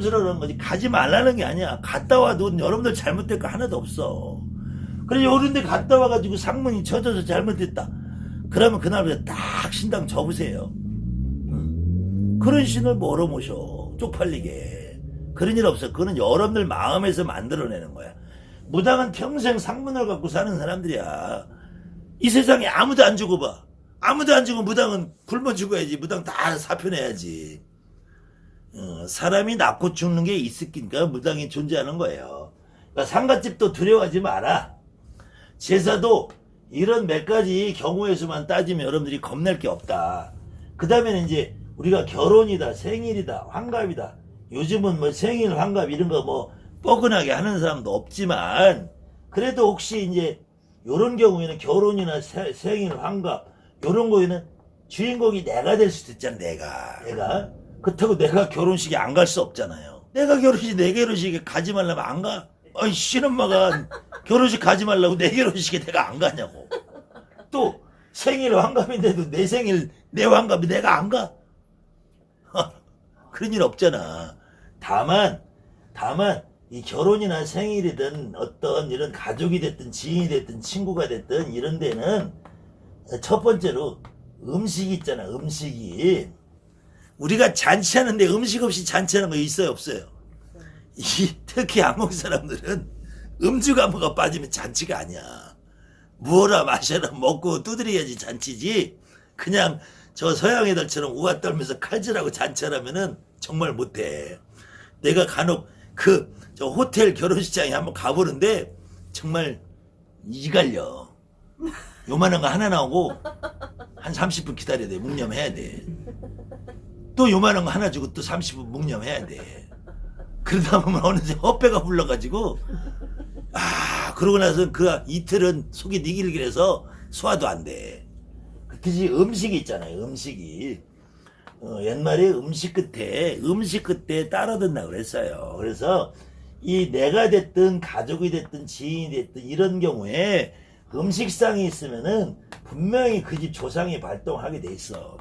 조심스러운 거지. 가지 말라는 게 아니야. 갔다 와도 여러분들 잘못될 거 하나도 없어. 그래 요런데 갔다 와가지고 상문이 쳐져서 잘못됐다. 그러면 그날부터 딱 신당 접으세요. 응. 그런 신을 뭐로 모셔? 쪽팔리게. 그런 일 없어. 그거는 여러분들 마음에서 만들어내는 거야. 무당은 평생 상문을 갖고 사는 사람들이야. 이 세상에 아무도 안 죽어봐. 아무도 안 죽으면 무당은 굶어 죽어야지. 무당 다 사표 내야지 어, 사람이 낳고 죽는 게 있으니까 무당이 존재하는 거예요. 그러니까 상갓집도 두려워하지 마라. 제사도 이런 몇 가지 경우에서만 따지면 여러분들이 겁낼 게 없다. 그 다음에는 이제 우리가 결혼이다, 생일이다, 환갑이다. 요즘은 뭐 생일, 환갑 이런 거 뭐 뻐근하게 하는 사람도 없지만 그래도 혹시 이제 요런 경우에는 결혼이나 세- 생일, 환갑 요런 거에는 주인공이 내가 될 수도 있잖아, 내가. 내가. 그렇다고 내가 결혼식에 안 갈 수 없잖아요. 내가 결혼식, 내 결혼식에 가지 말라면 안 가? 아니, 신엄마가 결혼식 가지 말라고 내 결혼식에 내가 안 가냐고. 또 생일 환갑인데도 내 생일, 내 환갑이 내가 안 가? 그런 일 없잖아. 다만, 다만, 이 결혼이나 생일이든 어떤 이런 가족이 됐든 지인이 됐든 친구가 됐든 이런 데는 첫 번째로 음식이 있잖아, 음식이. 우리가 잔치하는데 음식 없이 잔치하는 거 있어요, 없어요? 이, 특히 한국 사람들은 음주가 뭐가 빠지면 잔치가 아니야. 무어라 마셔라 먹고 두드려야지 잔치지. 그냥 저 서양 애들처럼 우아 떨면서 칼질하고 잔치하라면은 정말 못해. 내가 간혹 그 저 호텔 결혼식장에 한번 가보는데 정말 이갈려. 요만한 거 하나 나오고 한 30분 기다려야 돼. 묵념해야 돼. 또 요만한 거 하나 주고 또 30분 묵념해야 돼. 그러다 보면 어느새 헛배가 불러가지고 아 그러고 나서 그 이틀은 속이 니길길해서 소화도 안 돼. 그듯이 음식이 있잖아요. 음식이 어, 옛말에 음식 끝에 음식 끝에 따라 든다 그랬어요. 그래서 이 내가 됐든 가족이 됐든 지인이 됐든 이런 경우에 음식상이 있으면은 분명히 그 집 조상이 발동하게 돼 있어.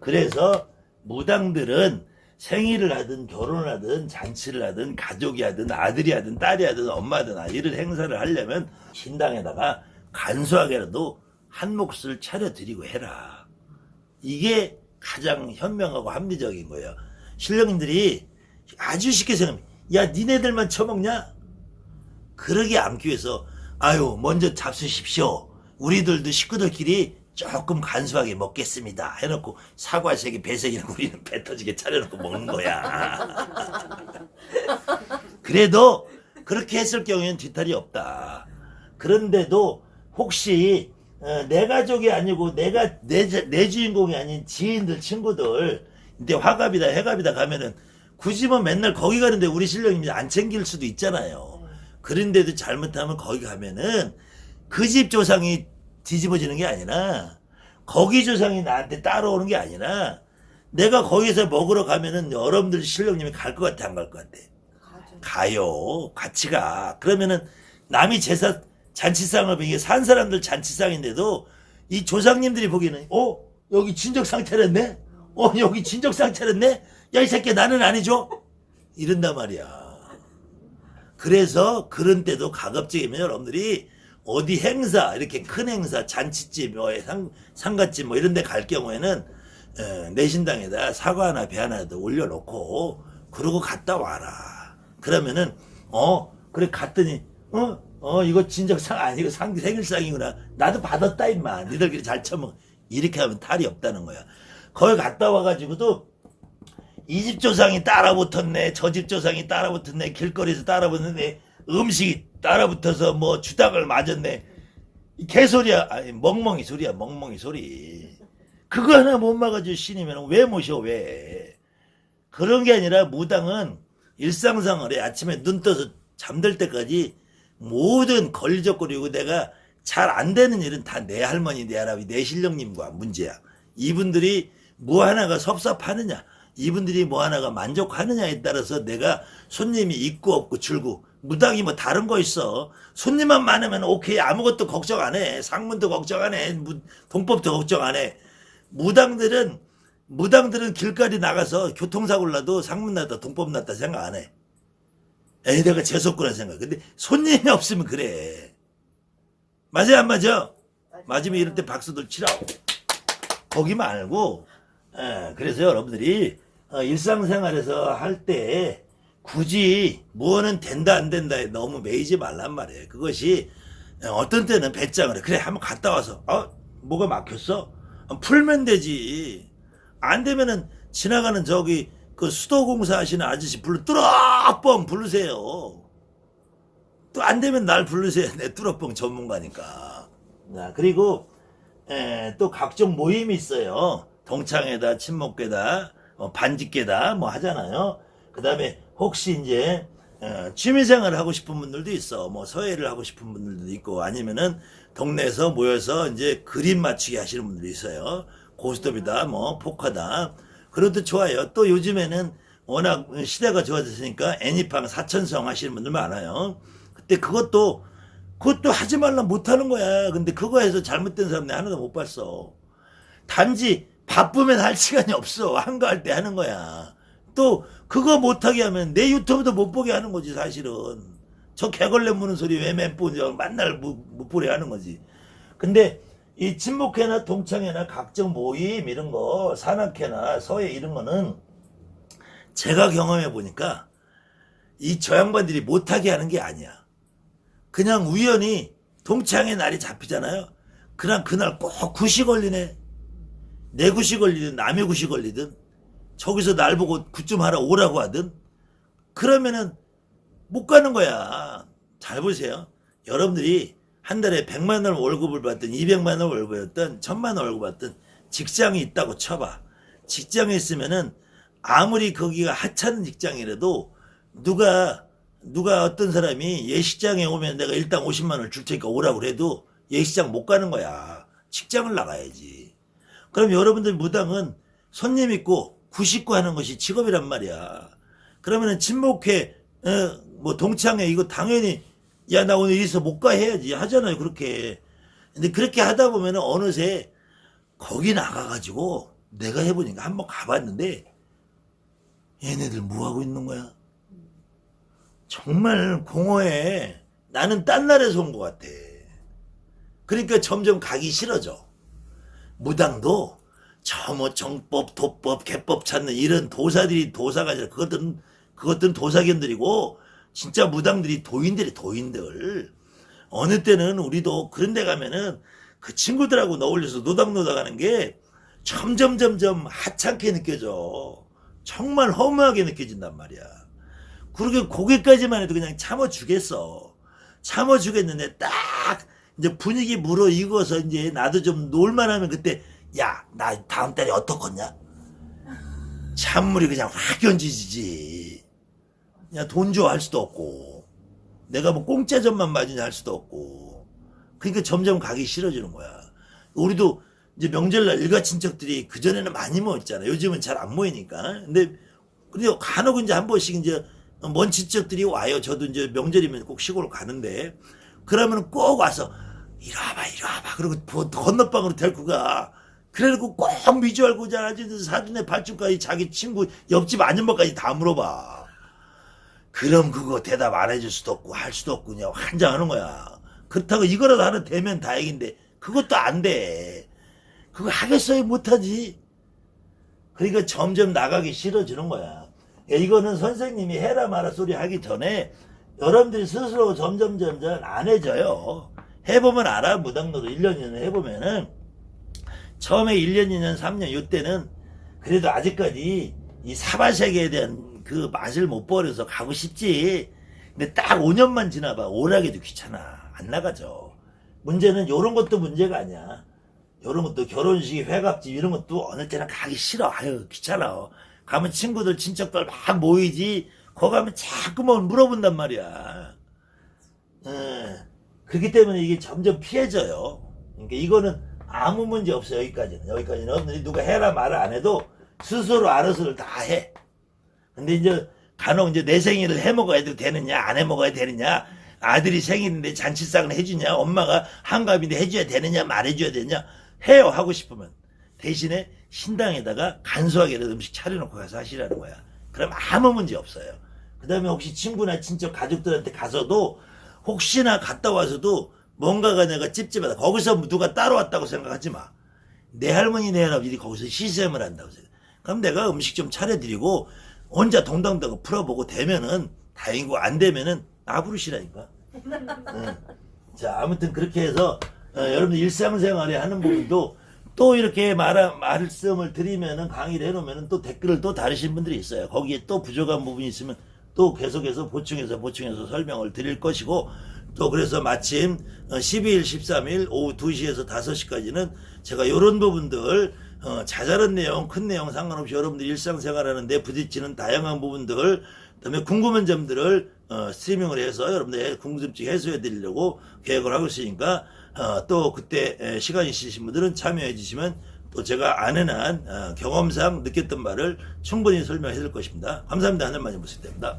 그래서 무당들은 생일을 하든 결혼을 하든 잔치를 하든 가족이 하든 아들이 하든 딸이 하든 엄마든 아이를 행사를 하려면 신당에다가 간소하게라도 한 몫을 차려드리고 해라. 이게 가장 현명하고 합리적인 거예요. 신령님들이 아주 쉽게 생각합니다. 야, 니네들만 처먹냐? 그러게 않기 위해서 아유 먼저 잡수십시오. 우리들도 식구들끼리 조금 간소하게 먹겠습니다. 해놓고 사과 세개 배색이랑 우리는 배 터지게 차려놓고 먹는 거야. 그래도 그렇게 했을 경우에는 뒤탈이 없다. 그런데도 혹시 어, 내 가족이 아니고 내가 내, 자- 내 주인공이 아닌 지인들 친구들 근데 화갑이다 해갑이다 가면은 굳이 뭐 맨날 거기 가는데 우리 신령님이 안 챙길 수도 있잖아요. 그런데도 잘못하면 거기 가면은 그 집 조상이 뒤집어지는 게 아니라 거기 조상이 나한테 따라오는 게 아니라 내가 거기서 먹으러 가면은 여러분들 신령님이 갈 것 같아 안 갈 것 같아? 가요. 같이 가. 그러면은 남이 제사 잔치상을 이게 산 사람들 잔치상인데도 이 조상님들이 보기에는 어 여기 진적상 차렸네. 어 여기 진적상 차렸네. 야 이 새끼 나는 안 해줘. 이런단 말이야. 그래서 그런 때도 가급적이면 여러분들이 어디 행사 이렇게 큰 행사 잔치집 뭐 상, 상갓집 뭐 이런 데 갈 경우에는 어, 내 신당에다 사과 하나 배 하나 더 올려놓고 그러고 갔다 와라. 그러면은 어 그래 갔더니 어 어 이거 진정상 아니고 상 생일상이구나. 나도 받았다 임마. 니들끼리 잘 처먹 이렇게 하면 탈이 없다는 거야. 거기 갔다 와가지고도 이 집 조상이 따라붙었네, 저 집 조상이 따라붙었네, 길거리에서 따라붙었네, 음식이 따라붙어서 뭐 주닥을 맞았네. 이 개소리야, 아니 멍멍이 소리야, 멍멍이 소리. 그거 하나 못 막아줄 신이면 왜 모셔, 왜? 그런 게 아니라 무당은 일상생활에 아침에 눈 떠서 잠들 때까지 모든 걸리적거리고 내가 잘 안 되는 일은 다 내 할머니, 내 할아버지, 내 신령님과 문제야. 이분들이 뭐 하나가 섭섭하느냐, 이분들이 뭐 하나가 만족하느냐에 따라서 내가 손님이 있고 없고 줄고 무당이 뭐 다른 거 있어. 손님만 많으면 오케이 아무것도 걱정 안 해. 상문도 걱정 안 해. 무- 동법도 걱정 안 해. 무당들은 무당들은 길거리 나가서 교통사고 나도 상문 났다 동법 났다 생각 안 해. 에이 내가 재수없구나 생각. 근데 손님이 없으면 그래. 맞아요 안 맞아? 맞으면 이럴 때 박수들 치라고. 거기 말고 예, 그래서 여러분들이 어, 일상생활에서 할 때 굳이 뭐는 된다 안 된다에 너무 매이지 말란 말이에요. 그것이 어, 어떤 때는 배짱을 해. 그래 한번 갔다 와서 어 뭐가 막혔어? 어, 풀면 되지. 안 되면은 지나가는 저기 그 수도공사 하시는 아저씨 불러 뚜러뻥 부르세요. 또 안 되면 날 부르세요. 내 뚜러뻥 전문가니까. 자, 그리고 에, 또 각종 모임이 있어요. 동창회다, 친목회다, 어, 반직회다, 뭐 하잖아요. 그 다음에 혹시 이제 어, 취미생활을 하고 싶은 분들도 있어. 뭐 서예를 하고 싶은 분들도 있고 아니면은 동네에서 모여서 이제 그림 맞추기 하시는 분들이 있어요. 고스톱이다, 뭐 포카다. 그래도 좋아요. 또 요즘에는 워낙 시대가 좋아졌으니까 애니팡 사천성 하시는 분들 많아요. 그때 그것도 그것도 하지 말라 못하는 거야. 근데 그거 해서 잘못된 사람 내 하나도 못 봤어. 단지 바쁘면 할 시간이 없어. 한가할 때 하는 거야. 또 그거 못하게 하면 내 유튜브도 못 보게 하는 거지 사실은. 저 개걸레 무는 소리 왜 멘보냐 만날 못, 못 보게 하는 거지. 근데 이 친목회나 동창회나 각종 모임 이런 거 산악회나 서예 이런 거는 제가 경험해 보니까 이 저 양반들이 못하게 하는 게 아니야. 그냥 우연히 동창회 날이 잡히잖아요. 그냥 그날 꼭 굿이 걸리네. 내 굿이 걸리든 남의 굿이 걸리든 저기서 날 보고 굿 좀 하러 오라고 하든 그러면은 못 가는 거야. 잘 보세요. 여러분들이 한 달에 100만 원 월급을 받든 200만 원 월급을 받든 1000만 원 월급 받든 직장이 있다고 쳐봐. 직장에 있으면은 아무리 거기가 하찮은 직장이라도 누가 누가 어떤 사람이 예식장에 오면 내가 일당 50만 원을 줄 테니까 오라고 그래도 예식장 못 가는 거야. 직장을 나가야지. 그럼 여러분들 무당은 손님 있고 구식구 하는 것이 직업이란 말이야. 그러면은 친목회, 어, 뭐 동창회 이거 당연히 야 나 오늘 있어 못가 해야지 하잖아요 그렇게. 근데 그렇게 하다 보면은 어느새 거기 나가가지고 내가 해보니까 한번 가봤는데 얘네들 뭐 하고 있는 거야? 정말 공허해. 나는 딴 나라에서 온 것 같아. 그러니까 점점 가기 싫어져. 무당도 저뭐 정법, 도법, 개법 찾는 이런 도사들이 도사가 아니라 그것들은 그것들은 도사견들이고 진짜 무당들이 도인들이 도인들. 어느 때는 우리도 그런 데 가면은 그 친구들하고 어울려서 노닥노닥 하는 게 점점 점점 하찮게 느껴져. 정말 허무하게 느껴진단 말이야. 그러게 고개까지만 해도 그냥 참아주겠어. 참아주겠는데 딱 이제 분위기 무르익어서 이제 나도 좀 놀만 하면 그때 야 나 다음 달에 어떡하냐? 찬물이 그냥 확 견지지. 그냥 돈 줘 할 수도 없고 내가 뭐 공짜전만 맞으냐 할 수도 없고 그러니까 점점 가기 싫어지는 거야. 우리도 이제 명절날 일가 친척들이 그 전에는 많이 모였잖아. 요즘은 잘 안 모이니까. 근데 그래도 간혹 이제 한 번씩 이제 먼 친척들이 와요. 저도 이제 명절이면 꼭 시골 가는데 그러면 꼭 와서 이리 와봐 이리 와봐 그리고 보- 건너방으로 데리고 가. 그래놓고 꼭 미주알 고자라지 사돈의 발주까지 자기 친구 옆집 아줌마까지 다 물어봐. 그럼 그거 대답 안 해줄 수도 없고 할 수도 없고 그냥 환장하는 거야. 그렇다고 이거라도 하나 되면 다행인데 그것도 안 돼. 그거 하겠어요 못하지. 그러니까 점점 나가기 싫어지는 거야. 야, 이거는 선생님이 해라 마라 소리 하기 전에 여러분들이 스스로 점점 점점 안 해져요. 해보면 알아. 무당노도 1년, 2년 해보면은 처음에 1년, 2년, 3년 이때는 그래도 아직까지 이 사바세계에 대한 그 맛을 못 버려서 가고 싶지. 근데 딱 5년만 지나봐. 오라기도 귀찮아. 안 나가죠. 문제는 요런 것도 문제가 아니야. 요런 것도 결혼식, 회갑집 이런 것도 어느 때는 가기 싫어. 아유, 귀찮아. 가면 친구들, 친척들 막 모이지. 거기 가면 자꾸만 물어본단 말이야. 예. 그렇기 때문에 이게 점점 피해져요. 그러니까 이거는 아무 문제 없어요. 여기까지는. 여기까지는. 누가 해라 말을 안 해도 스스로 알아서를 다 해. 근데 이제 간혹 이제 내 생일을 해 먹어야 되느냐, 안 해 먹어야 되느냐, 아들이 생일인데 잔치상을 해주냐, 엄마가 한갑인데 해줘야 되느냐, 말해줘야 되느냐, 해요. 하고 싶으면. 대신에 신당에다가 간소하게라도 음식 차려놓고 가서 하시라는 거야. 그럼 아무 문제 없어요. 그 다음에 혹시 친구나 친척 가족들한테 가서도 혹시나 갔다 와서도 뭔가가 내가 찝찝하다. 거기서 누가 따로 왔다고 생각하지 마. 내 할머니, 내 할아버지 거기서 시샘을 한다고 생각. 그럼 내가 음식 좀 차려드리고 혼자 동당당 풀어보고 되면은 다행이고 안 되면은 나 부르시라니까. 응. 자, 아무튼 그렇게 해서 어, 여러분들 일상생활에 하는 부분도 또 이렇게 말, 말씀을 드리면은 강의를 해놓으면은 또 댓글을 또 다르신 분들이 있어요. 거기에 또 부족한 부분이 있으면 또 계속해서 보충해서 보충해서 설명을 드릴 것이고 또 그래서 마침 어, 12일, 13일 오후 2시에서 5시까지는 제가 이런 부분들 어, 자잘한 내용, 큰 내용 상관없이 여러분들 일상생활하는데 부딪히는 다양한 부분들 그다음에 궁금한 점들을 어, 스트리밍을 해서 여러분들의 궁금증 해소해 드리려고 계획을 하고 있으니까 어, 또 그때 에, 시간 있으신 분들은 참여해 주시면 또 제가 아는 한 어, 경험상 느꼈던 말을 충분히 설명해 드릴 것입니다. 감사합니다. 하늘 많이 부탁드립니다.